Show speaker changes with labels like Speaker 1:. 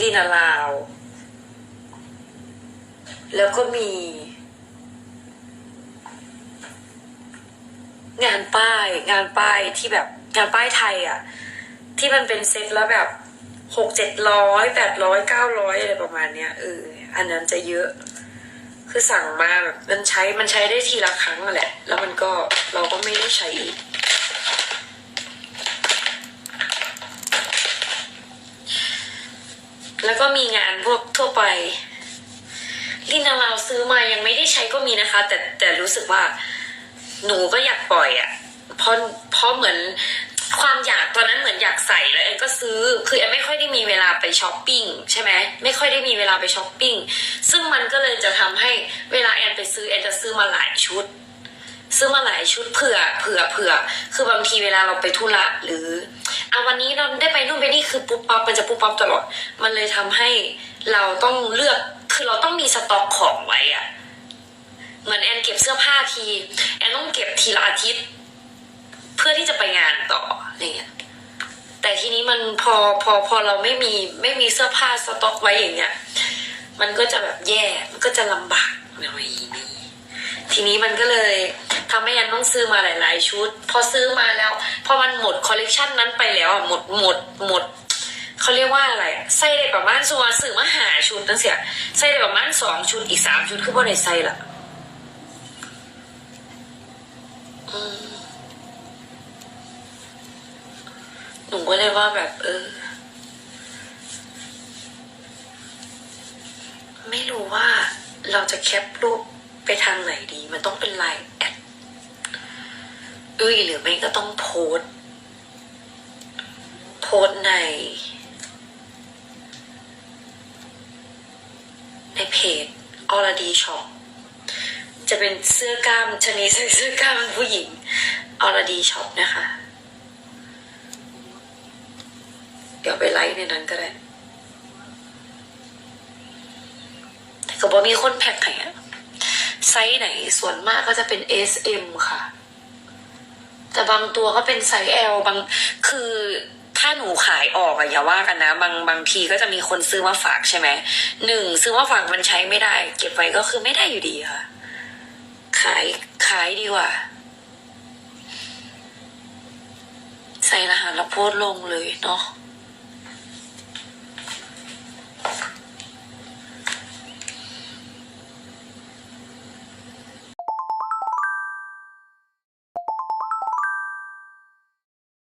Speaker 1: ลีนาลาว แล้วก็มี งานป้ายงานป้ายที่แบบงานป้ายไทยอะ ที่มันเป็นเซ็ตแล้วแบบหกเจ็ดร้อยแปดร้อยเก้าร้อยอะไรประมาณเนี้ยเอออันนั้นจะเยอะ คือสั่งมาแบบมันใช้มันใช้ได้ทีละครั้งแหละ แล้วมันก็เราก็ไม่ได้ใช้อีก แล้วก็มีงานพวกทั่วไปลินาเราซื้อมายังไม่ได้ใช้ก็มีนะคะ แต่แต่รู้สึกว่าหนูก็อยากปล่อยอะ่ะเพราะเพราะเหมือนความอยากตอนนั้นเหมือนอยากใส่แล้วแอนก็ซื้อคือแอนไม่ค่อยได้มีเวลาไปช้อปปิ้งใช่ไหมไม่ค่อยได้มีเวลาไปช้อปปิ้งซึ่งมันก็เลยจะทำให้เวลาแอนไปซื้อแอนจะซื้อมาหลายชุด ซื้อมาหลายชุดเผื่อเผื่อเผื่อคือบางทีเวลาเราไปธุระหรือ วันนี้เราได้ไปนู่นไปนี่คือปุ๊บปั๊บมันจะปุ๊บปั๊บตลอดมันเลยทำให้เราต้องเลือกคือเราต้องมีสต็อกของไว้อะเหมือนแอนเก็บเสื้อผ้าทีแอนต้องเก็บทีละอาทิตย์ เพื่อที่จะไปงานต่ออะไรเงี้ยแต่ทีนี้มันพอพอพอเราไม่มีไม่มีเสื้อผ้าสต็อกไว้อย่างเงี้ยมันก็จะแบบแย่มันก็จะลำบากหน่อยนี่ทีนี้มันก็เลย ทำให้แอนต้องซื้อมาหลาย ๆ ชุด พอซื้อมาแล้ว พอมันหมดคอลเลกชันนั้นไปแล้วอะหมดหมดหมดเขาเรียกว่าอะไรอะใส่ได้ประมาณส่วนสื่อมาหาชุดตั้งเสียใส่ได้ประมาณสองชุดอีกสามชุดคือบ่ได้ใส่ละหนูก็เลยว่าแบบ เออ ไม่รู้ว่าเราจะแคปรูปไปทางไหนดี มันต้องเป็นไลน์แอด เอ้ยหรือไม่ก็ต้องโพส์โพสใน ในเพจออรดีช็อปจะเป็นเสื้อกล้ามชนิดใส่เสื้อกล้ามผู้หญิงออรดีช็อปนะคะ เดี๋ยวไปไลฟ์ในนั้นก็ได้แต่ก็บอกมีคนแพ็คให้อะไซส์ไหนส่วนมากก็จะเป็น S M ค่ะ แต่บางตัวก็เป็นไซส์ L บางคือถ้าหนูขายออกอะอย่าว่ากันนะ บางบางทีก็จะมีคนซื้อมาฝากใช่ไหมหนึ่งซื้อมาฝากมันใช้ไม่ได้ เก็บไว้ก็คือไม่ได้อยู่ดีค่ะ ขายขายดีกว่า ใส่รหัสแล้วโพสลงเลยเนาะ